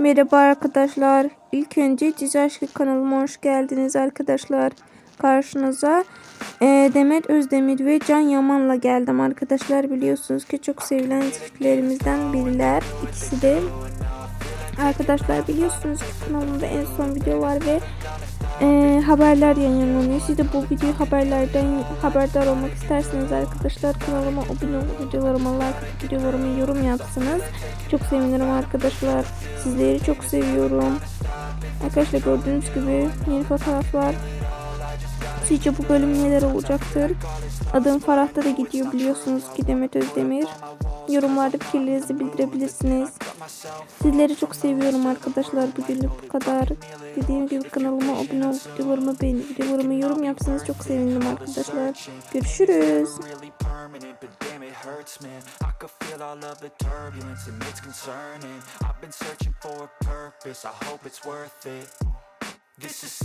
Merhaba arkadaşlar. İlk önce Dizi Aşkı kanalıma hoş geldiniz arkadaşlar. Karşınıza e, Demet Özdemir ve Can Yaman'la geldim arkadaşlar. Biliyorsunuz ki çok sevilen çiftlerimizden biriler. İkisi de arkadaşlar biliyorsunuz ki kanalımda en son video var ve e, haberler yayınlanıyor. Siz de bu video haberlerden haberdar olmak isterseniz arkadaşlar kanalıma abone olup videolarıma like atıp videolarıma yorum yapsınız. Çok sevinirim arkadaşlar. Sizleri çok seviyorum. Arkadaşlar gördüğünüz gibi yeni fotoğraflar. Sizce bu bölüm neler olacaktır? Adım Farah'ta da gidiyor biliyorsunuz ki Demet Özdemir. Yorumlarda fikirlerinizi bildirebilirsiniz. Sizleri çok seviyorum arkadaşlar. Bugünlük bu kadar. Dediğim gibi kanalıma abone olup videolarımı beğenip videolarıma yorum yapsanız çok sevinirim arkadaşlar. Görüşürüz. This